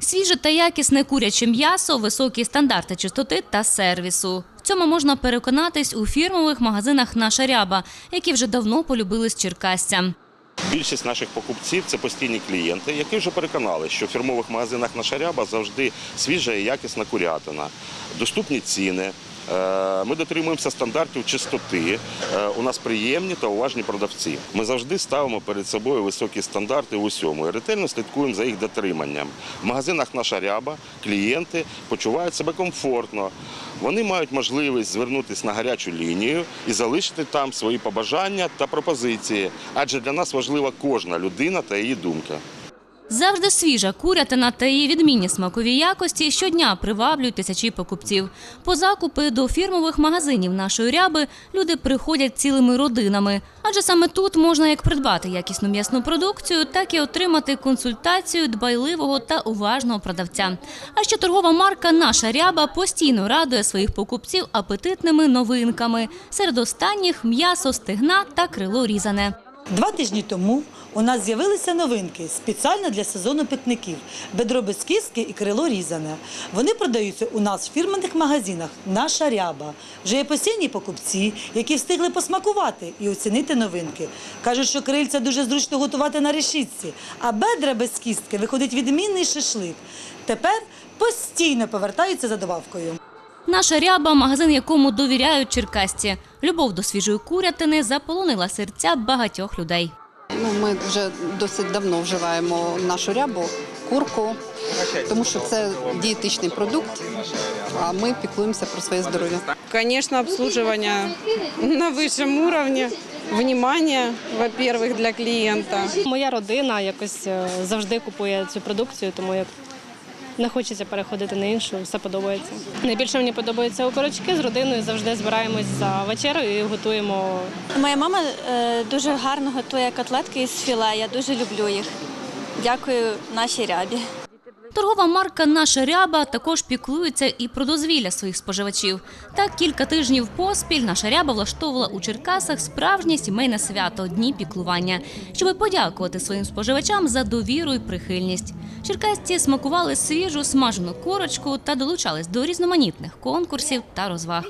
Свіже та якісне куряче м'ясо, високі стандарти чистоти та сервісу. В цьому можна переконатись у фірмових магазинах «Наша ряба», які вже давно полюбились черкасця. Більшість наших покупців це постійні клієнти, які вже переконали, що в фірмових магазинах наша ряба завжди свіжа і якісна курятина, доступні ціни. Е, Ми дотримуємося стандартів чистоти. Е, У нас приємні та уважні продавці. Ми завжди ставимо перед собою високі стандарти в усьому і ретельно слідкуємо за їх дотриманням. В магазинах наша ряба клієнти почувають себе комфортно. Вони мають можливість звернутися на гарячу лінію і залишити там свої побажання та пропозиції, адже для нас важлива кожна людина та її думка. Завжди свіжа курятина та її відмінні смакові якості щодня приваблюють тисячі покупців. По закупи до фірмових магазинів нашої ряби люди приходять цілими родинами. Адже саме тут можна як придбати якісну м'ясну продукцію, так і отримати консультацію дбайливого та уважного продавця. А ще торгова марка Наша ряба постійно радує своїх покупців апетитними новинками. Серед останніх м'ясо стегна та крило різане. Два тижні тому у нас з'явилися новинки спеціально для сезону пикників. Бедро без кістки і крило різане. Вони продаються у нас в фірменних магазинах Наша ряба. Вже є постійні покупці, які встигли посмакувати і оцінити новинки. Кажуть, що крильця дуже зручно готувати на решітці, а бедра без кістки виходить відмінний шашлик. Тепер постійно повертаються за добавкою. Наша ряба, магазин якому довіряють черкасці. Любов до свіжої курятини заполонила серця багатьох людей. Ну, ми вже досить давно вживаємо нашу рябу, курку, тому що це дієтичний продукт, а ми піклуємося про своє здоров'я. Конечно, обслуживание на высшем уровне, внимание, во-первых, для клиента. Моя родина якось е, завжди купує цю продукцію, тому як не хочеться переходити на іншу, все подобається. Найбільше мені подобаються окорочки з родиною. Завжди збираємось за вечерою і готуємо Моя мама е, дуже гарно готує котлетки із філе. Я дуже люблю їх. Дякую нашій рябі. Торгова марка Наша ряба також піклується і про дозвілля своїх споживачів. Так кілька тижнів поспіль наша ряба влаштовувала у Черкасах справжнє сімейне свято Дні піклування, щоб подякувати своїм споживачам за довіру і прихильність. Черкасці смакували свіжу смажену корочку та долучались до різноманітних конкурсів та розваг.